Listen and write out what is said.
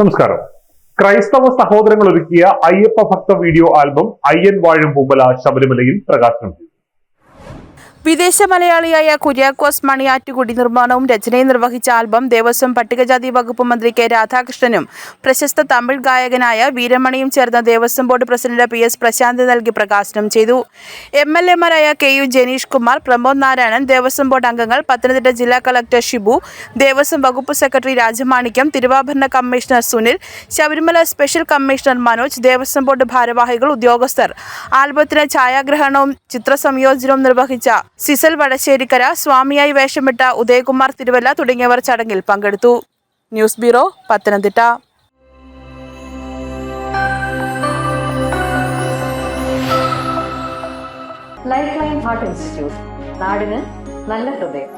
നമസ്കാരം. ക്രൈസ്തവ സഹോദരങ്ങൾ ഒരുക്കിയ അയ്യപ്പ ഭക്ത വീഡിയോ ആൽബം അയ്യൻ വാഴും പൂമ്പല ശബരിമലയിൽ പ്രകാശനം ചെയ്തു. വിദേശ മലയാളിയായ കുര്യാക്കോസ് മണിയാറ്റുകുടി നിർമ്മാണവും രചനയും നിർവഹിച്ച ആൽബം ദേവസ്വം പട്ടികജാതി വകുപ്പ് മന്ത്രി കെ രാധാകൃഷ്ണനും പ്രശസ്ത തമിഴ് ഗായകനായ വീരമണിയും ചേർന്ന Devaswom board president P S Prashanth നൽകി പ്രകാശനം ചെയ്തു. M L എമാരായ K U Janeesh Kumar Pramod Narayanan Devaswom board അംഗങ്ങൾ പത്തനംതിട്ട ജില്ലാ കളക്ടർ ഷിബു ദേവസ്വം വകുപ്പ് secretary Rajamanickam Thiruvabharana commissioner Sunil Sabarimala special commissioner Manoj Devaswom board ഭാരവാഹികൾ ഉദ്യോഗസ്ഥർ. ആൽബത്തിന് ഛായാഗ്രഹണവും ചിത്രസംയോജനവും നിർവഹിച്ച സിസൽ വടശ്ശേരിക്കര സ്വാമിയായി വേഷമിട്ട ഉദയകുമാർ തിരുവല്ല തുടങ്ങിയവർ ചടങ്ങിൽ പങ്കെടുത്തു. News bureau Pathanamthitta. Lifeline heart institute നാടിന് നല്ല ഹൃദയം.